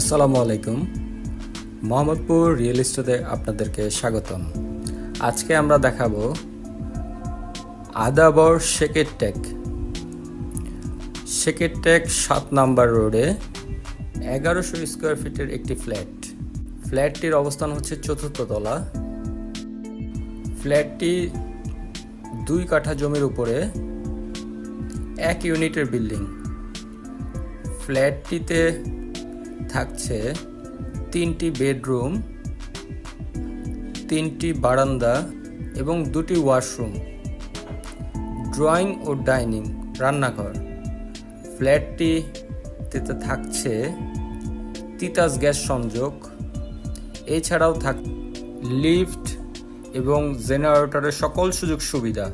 আসসালামু আলাইকুম। মোহাম্মদপুর রিয়েল এস্টেটে আপনাদেরকে স্বাগতম। আজকে আমরা দেখাবো আদাবর শেকের টেক শেকের টেক সাত নাম্বার রোডে এগারোশো স্কোয়ার ফিটের একটি ফ্ল্যাট। ফ্ল্যাটটির অবস্থান হচ্ছে চতুর্থ তলা। ফ্ল্যাটটি দুই কাঠা জমির উপরে এক ইউনিটের বিল্ডিং। ফ্ল্যাটটিতে থাকছে তিনটি বেডরুম, তিনটি বারান্দা এবং দুটি ওয়াশরুম, ড্রয়িং ও ডাইনিং, রান্নাঘর। ফ্ল্যাটটিতে থাকছে তিতাস গ্যাস সংযোগ, এছাড়াও থাক লিফট এবং জেনারেটরের সকল সুযোগ সুবিধা।